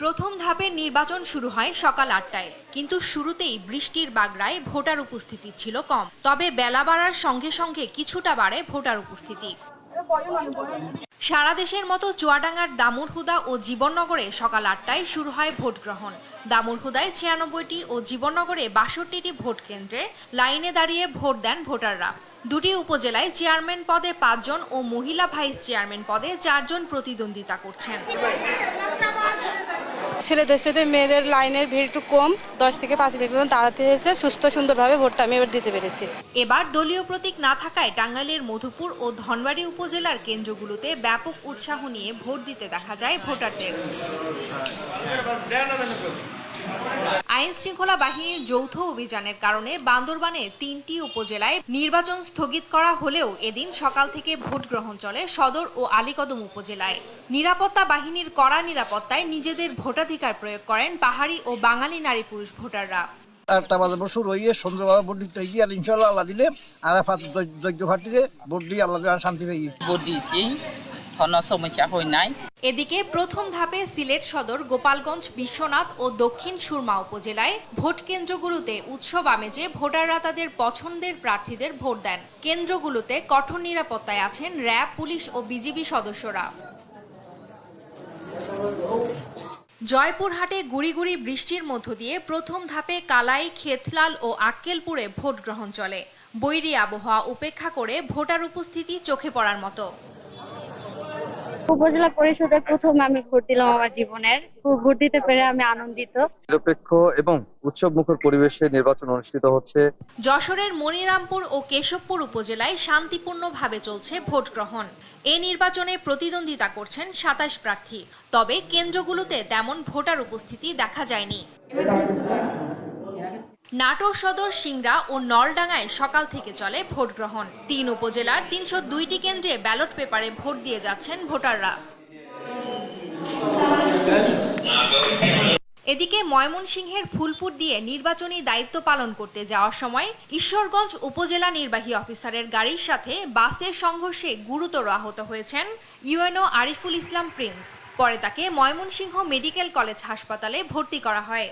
প্রথম ধাপের নির্বাচন শুরু হয় সকাল আটটায়। কিন্তু শুরুতেই বৃষ্টির বাগড়ায় ভোটার উপস্থিতি ছিল কম। তবে বেলা বাড়ার সঙ্গে সঙ্গে কিছুটা বাড়ে ভোটার উপস্থিতি। সারা দেশের মতো চুয়াডাঙ্গার দামুরহুদা ও জীবননগরে সকাল আটটায় শুরু হয় ভোট গ্রহণ। দামুরহুদায় ছিয়ানব্বইটি ও জীবননগরে বাষট্টিটি ভোট কেন্দ্রে লাইনে দাঁড়িয়ে ভোট দেন ভোটাররা। দুটি উপজেলায় চেয়ারম্যান পদে পাঁচজন ও মহিলা ভাইস চেয়ারম্যান পদে চারজন প্রতিদ্বন্দ্বিতা করছেন। ছেলেদের সাথে মেয়েদের লাইনের ভিড় একটু কম, দশ থেকে পাঁচ মিনিট পর্যন্ত দাঁড়াতে হয়েছে সুস্থ সুন্দরভাবে ভোটটা আমি এবার দিতে পেরেছি। এবার দলীয় প্রতীক না থাকায় টাঙ্গাইলের মধুপুর ও ধনবাড়ি উপজেলার কেন্দ্রগুলোতে ব্যাপক উৎসাহ নিয়ে ভোট দিতে দেখা যায় ভোটারদের। আইন শৃঙ্খলা বাহিনীর যৌথ অভিযানের কারণে বান্দরবানে তিনটি উপজেলায় নির্বাচন স্থগিত করা হলেও এদিন সকাল থেকে ভোট গ্রহণ চলে সদর ও আলীকদম উপজেলায়। নিরাপত্তা বাহিনীর কড়া নিরাপত্তায় নিজেদের ভোটাধিকার প্রয়োগ করেন পাহাড়ি ও বাঙালি নারী পুরুষ ভোটাররা। বাজে বছর হইয়ে সুন্দরভাবে ভোট দিতে গিয়ে আর ইনশাল্লাহ আল্লাহ দিলে আর ফাটিলে ভোট দিয়ে আল্লাহ শান্তি পেয়ে গিয়ে ভোট দিয়েছি। কোনো সমস্যা হয় নাই। এদিকে প্রথম ধাপে সিলেট সদর, গোপালগঞ্জ, বিশ্বনাথ ও দক্ষিণ সুরমা উপজেলায় ভোট কেন্দ্রগুলোতে উৎসব আমেজে ভোটাররা তাদের পছন্দের প্রার্থীদের ভোট দেন। কেন্দ্রগুলোতে কঠোর নিরাপত্তায় আছেন র্যাব, পুলিশ ও বিজিবি সদস্যরা। জয়পুরহাটে গুড়ি গুড়ি বৃষ্টির মধ্য দিয়ে প্রথম ধাপে কালাই, খেতলাল ও আক্কেলপুরে ভোট গ্রহণ চলে। বৈরী আবহাওয়া উপেক্ষা করে ভোটার উপস্থিতি চোখে পড়ার মতো। উপজেলা পরিষদে প্রথম আমি ভোট দিলাম আমার জীবনের। ভোট দিতে পেরে আমি আনন্দিত। নিরপেক্ষ এবং উৎসব মুখর পরিবেশে নির্বাচন অনুষ্ঠিত হচ্ছে। যশোরের মনিরামপুর ও কেশবপুর উপজেলায় শান্তিপূর্ণভাবে চলছে ভোট গ্রহণ। এ নির্বাচনে প্রতিদ্বন্দ্বিতা করছেন সাতাশ প্রার্থী। তবে কেন্দ্রগুলোতে তেমন ভোটার উপস্থিতি দেখা যায়নি। নাটোর সদর সিংড়া ও নলডাঙ্গায় সকাল থেকে চলে ভোট গ্রহণ তিন উপজেলার তিনশো দুইটি কেন্দ্রে ব্যালট পেপারে ভোট দিয়ে যাচ্ছেন ভোটাররা। এদিকে ময়মনসিংহের ফুলপুর দিয়ে নির্বাচনী দায়িত্ব পালন করতে যাওয়ার সময় ঈশ্বরগঞ্জ উপজেলা নির্বাহী অফিসারের গাড়ির সাথে বাসের সংঘর্ষে গুরুতর আহত হয়েছেন ইউএনও আরিফুল ইসলাম প্রিন্স। পরে তাকে ময়মনসিংহ মেডিকেল কলেজ হাসপাতালে ভর্তি করা হয়।